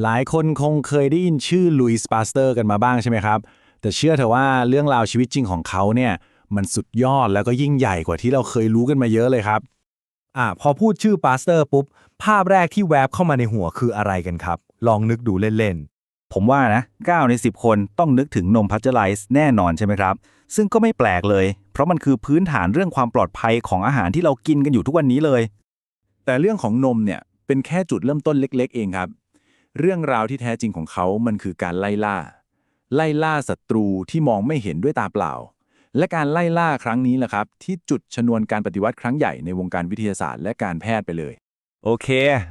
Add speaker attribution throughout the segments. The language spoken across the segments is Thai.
Speaker 1: หลายคนคงเคยได้ยินชื่อลุยส์ปาสเตอร์กันมาบ้างใช่ไหมครับ แต่เชื่อเถอะว่าเรื่องราวชีวิตจริงของเขาเนี่ย มันสุดยอดแล้วก็ยิ่งใหญ่กว่าที่เราเคยรู้กันมาเยอะเลยครับ
Speaker 2: อ่าพอพูดชื่อปาสเตอร์ปุ๊บ ภาพแรกที่แวบเข้ามาในหัวคืออะไรกันครับ ลองนึกดูเล่นๆ
Speaker 3: ผมว่านะ 9 ใน 10 คนต้องนึกถึงนมพัชเจอร์ไลซ์แน่นอนใช่ไหมครับ ซึ่งก็ไม่แปลกเลย เพราะมันคือพื้นฐานเรื่องความปลอดภัยของอาหารที่เรากินกันอยู่ทุกวันนี้เลย
Speaker 1: แต่เรื่องของนมเนี่ยเป็นแค่จุดเริ่มต้นเล็ก ๆ เองครับ เรื่องราวที่แท้จริงของเขามันคือการไล่ล่า ไล่ล่าศัตรูที่มองไม่เห็นด้วยตาเปล่า และการไล่ล่าครั้งนี้แหละครับ ที่จุดชนวนการปฏิวัติครั้งใหญ่ในวงการวิทยาศาสตร์และการแพทย์ไปเลย
Speaker 2: โอเค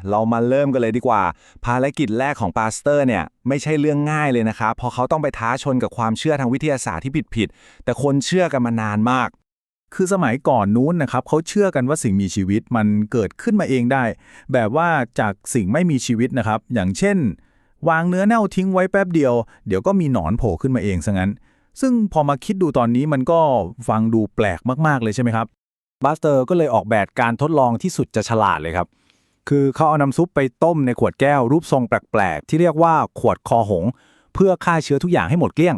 Speaker 2: เรามาเริ่มกันเลยดีกว่า ภารกิจแรกของปาสเตอร์เนี่ยไม่ใช่เรื่องง่ายเลยนะครับเพราะเขาต้องไปท้าชนกับความเชื่อทางวิทยาศาสตร์ที่ผิดๆแต่คนเชื่อกันมานานมาก
Speaker 1: คือสมัยก่อนนู้นนะครับเขาเชื่อกันว่าสิ่งมีชีวิตมันเกิดขึ้นมาเองได้ แบบว่าจากสิ่งไม่มีชีวิตนะครับ อย่างเช่น วางเนื้อเน่าทิ้งไว้แป๊บเดียว เดี๋ยวก็มีหนอนโผล่ขึ้นมาเองซะงั้น ซึ่งพอมาคิดดูตอนนี้มันก็ฟังดูแปลกมากๆเลยใช่ไหมครับบาสเตอร์ก็เลยออกแบบการทดลองที่สุดจะฉลาดเลยครับ คือเขาเอาน้ำซุปไปต้มในขวดแก้วรูปทรงแปลกๆ ที่เรียกว่าขวดคอหง เพื่อฆ่าเชื้อทุกอย่างให้หมดเกลี้ยง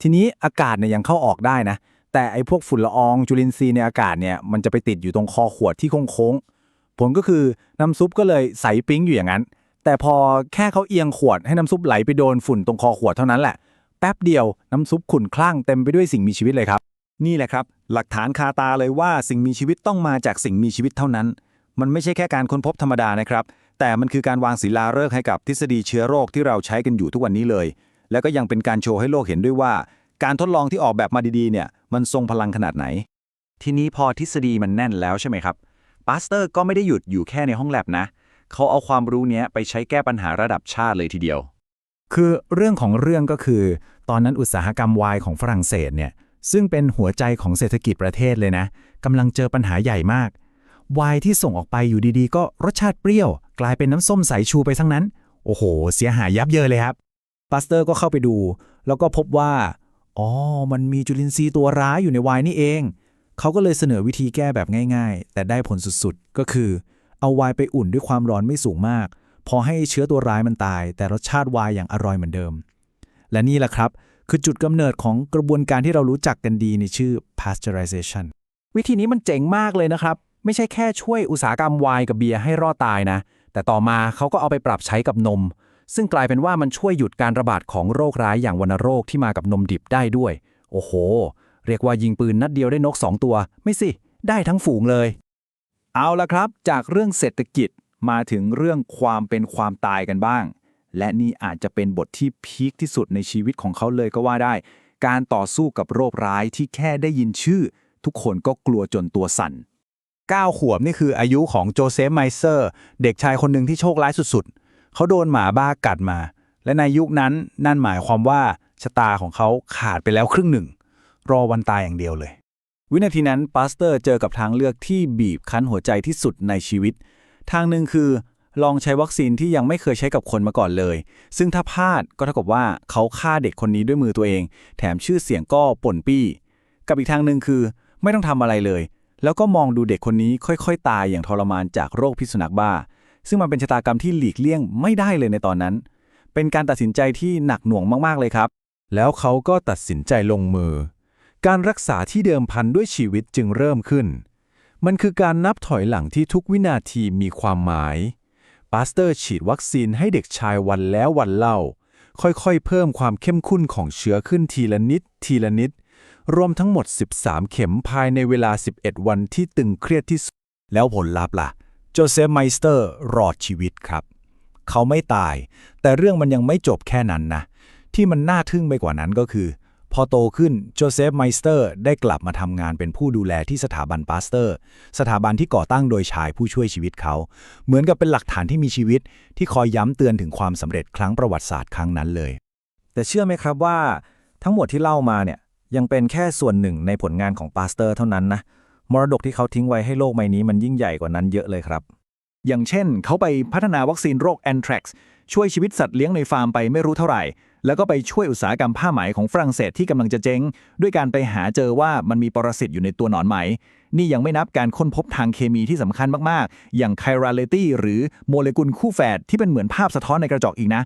Speaker 1: ทีนี้อากาศเนี่ยยังเข้าออกได้นะ แต่ไอ้พวกฝุ่นละอองจุลินทรีย์ในอากาศเนี่ยมันจะไปติดอยู่ตรงคอขวดที่โค้งๆผลก็คือน้ำซุปก็เลยใสปิ๊งอยู่อย่างนั้น แต่พอแค่เขาเอียงขวดให้น้ำซุปไหลไปโดนฝุ่นตรงคอขวดเท่านั้นแหละแป๊บเดียวน้ำซุปขุ่นคลั่งเต็มไปด้วยสิ่งมีชีวิตเลยครับ
Speaker 3: นี่แหละครับ หลักฐานคาตาเลยว่าสิ่งมีชีวิตต้องมาจากสิ่งมีชีวิตเท่านั้น มันไม่ใช่แค่การค้นพบธรรมดานะครับ แต่มันคือการวางศิลาฤกษ์ให้กับทฤษฎีเชื้อโรคที่เราใช้กันอยู่ทุกวันนี้เลย แล้วก็ยังเป็นการโชว์ให้โลกเห็นด้วยว่า การทดลองที่ออกแบบมาดีๆเนี่ยมันทรงพลังขนาดไหน ทีนี้พอทฤษฎีมันแน่นแล้วใช่ไหมครับปาสเตอร์ก็ไม่ได้หยุดอยู่แค่ในห้องแลบนะ เขาเอาความรู้เนี้ยไปใช้แก้ปัญหาระดับชาติเลยทีเดียว
Speaker 1: คือเรื่องของเรื่องก็คือ ตอนนั้นอุตสาหกรรมไวน์ของฝรั่งเศสเนี่ยซึ่งเป็นหัวใจของเศรษฐกิจประเทศเลยนะกำลังเจอปัญหาใหญ่มากไวน์ที่ส่งออกไปอยู่ดีๆ ก็รสชาติเปรี้ยว กลายเป็นน้ำส้มสายชูไปทั้งนั้น โอ้โห เสียหายยับเยินเลยครับปาสเตอร์ก็เข้าไปดู แล้วก็พบว่า อ๋อ มันมีจุลินทรีย์ตัวร้ายอยู่ในไวน์นี่เอง เขาก็เลยเสนอวิธีแก้แบบง่าย ๆ แต่ได้ผลสุดๆ ก็คือ เอาไวน์ไปอุ่นด้วยความร้อนไม่สูงมาก พอให้เชื้อตัวร้ายมันตาย แต่รสชาติไวน์อย่างอร่อยเหมือนเดิม และนี่แหละครับ คือจุดกำเนิดของกระบวนการที่เรารู้จักกันดีในชื่อ pasteurization วิธีนี้มันเจ๋งมากเลยนะครับ ไม่ใช่แค่ช่วยอุตสาหกรรมไวน์กับเบียร์ให้รอดตายนะ แต่ต่อมาเขาก็เอาไปปรับใช้กับนม ซึ่งกลายเป็นว่ามันช่วยหยุดการระบาดของโรคร้ายอย่างวัณโรคที่มากับนมดิบได้ด้วย โอ้โห เรียกว่ายิงปืนนัดเดียวได้นกสองตัว ไม่สิ ได้ทั้งฝูงเลย เอาละครับ จากเรื่องเศรษฐกิจมาถึงเรื่องความเป็นความตายกันบ้าง และนี่อาจจะเป็นบทที่พีคที่สุดในชีวิตของเขาเลยก็ว่าได้ การต่อสู้กับโรคร้ายที่แค่ได้ยินชื่อ ทุกคนก็กลัวจนตัวสั่น9ขวบนี่คืออายุของโจเซฟไมเซอร์ เด็กชายคนหนึ่งที่โชคร้ายสุดๆ เขาโดนหมาบ้ากัดมา และในยุคนั้นนั่นหมายความว่าชะตาของเขาขาดไปแล้วครึ่งหนึ่ง รอวันตายอย่างเดียวเลย วินาทีนั้นปาสเตอร์เจอกับทางเลือกที่บีบคั้นหัวใจที่สุดในชีวิต ทางหนึ่งคือลองใช้วัคซีนที่ยังไม่เคยใช้กับคนมาก่อนเลย ซึ่งถ้าพลาดก็เท่ากับว่าเขาฆ่าเด็กคนนี้ด้วยมือตัวเอง แถมชื่อเสียงก็ป่นปี้ กับอีกทางหนึ่งคือ ไม่ต้องทำอะไรเลย แล้วก็มองดูเด็กคนนี้ค่อยๆ ตายอย่างทรมานจากโรคพิษสุนัขบ้า ซึ่งมันเป็นชะตากรรมที่หลีกเลี่ยงไม่ได้เลยในตอนนั้น เป็นการตัดสินใจที่หนักหน่วงมากๆเลยครับ
Speaker 2: แล้วเขาก็ตัดสินใจลงมือ การรักษาที่เดิมพันด้วยชีวิตจึงเริ่มขึ้น มันคือการนับถอยหลังที่ทุกวินาทีมีความหมายปาสเตอร์ฉีดวัคซีนให้เด็กชายวันแล้ววันเล่า ค่อยๆ เพิ่มความเข้มข้นของเชื้อขึ้นทีละนิด ทีละนิด รวมทั้งหมด 13 เข็มภายในเวลา 11 วันที่ตึงเครียดที่สุด
Speaker 1: แล้วผลลัพธ์ล่ะ โจเซฟไมสเตอร์รอดชีวิตครับ เขาไม่ตาย แต่เรื่องมันยังไม่จบแค่นั้นนะ ที่มันน่าทึ่งไปกว่านั้นก็คือ พอโตขึ้นโจเซฟไมสเตอร์ได้กลับมาทำงานเป็นผู้ดูแลที่สถาบันปาสเตอร์ สถาบันที่ก่อตั้งโดยชายผู้ช่วยชีวิตเขา เหมือนกับเป็นหลักฐานที่มีชีวิต ที่คอยย้ำเตือนถึงความสำเร็จครั้งประวัติศาสตร์ครั้งนั้นเลย
Speaker 4: แต่เชื่อไหมครับว่า ทั้งหมดที่เล่ามาเนี่ยยังเป็นแค่ส่วนหนึ่งในผลงานของปาสเตอร์เท่านั้นนะ มรดกที่เขาทิ้งไว้ให้โลกใบนี้มันยิ่งใหญ่กว่านั้นเยอะเลยครับ
Speaker 1: อย่างเช่น เขาไปพัฒนาวัคซีนโรคแอนทรักซ์ช่วยชีวิตสัตว์เลี้ยงในฟาร์มไปไม่รู้เท่าไหร่ แล้วก็ไปช่วยอุตสาหกรรมผ้าไหมของฝรั่งเศสที่กำลังจะเจ๊ง ด้วยการไปหาเจอว่ามันมีปรสิตอยู่ในตัวหนอนไหม นี่ยังไม่นับการค้นพบทางเคมีที่สำคัญมากๆ อย่างไคราเลตี้หรือโมเลกุลคู่แฝดที่เป็นเหมือนภาพสะท้อนในกระจกอีกนะ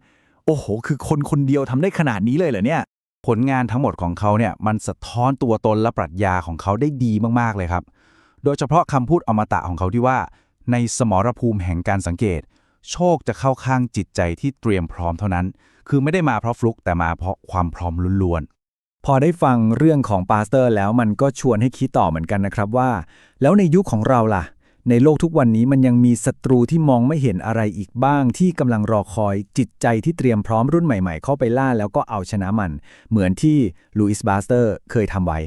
Speaker 1: โอ้โห คือคนคนเดียวทำได้ขนาดนี้เลยเหรอเนี่ย
Speaker 2: ผลงานทั้งหมดของเขาเนี่ยมันสะท้อนตัวตนและปรัชญาของเขาได้ดีมากๆเลยครับ โดยเฉพาะคำพูดอมตะของเขาที่ว่า ในสมรภูมิแห่งการสังเกต โชคจะเข้าข้างจิตใจที่เตรียมพร้อมเท่านั้น คือไม่ได้มาเพราะฟลุกแต่มาเพราะความพร้อมล้วน
Speaker 4: พอได้ฟังเรื่องของปาสเตอร์แล้วมันก็ชวนให้คิดต่อเหมือนกันนะครับว่า แล้วในยุคของเราล่ะ ในโลกทุกวันนี้มันยังมีศัตรูที่มองไม่เห็นอะไรอีกบ้าง ที่กำลังรอคอยจิตใจที่เตรียมพร้อมรุ่นใหม่ๆ เข้าไปล่าแล้วก็เอาชนะมัน เหมือนที่ลูอิสบาสเตอร์เคยทำไว้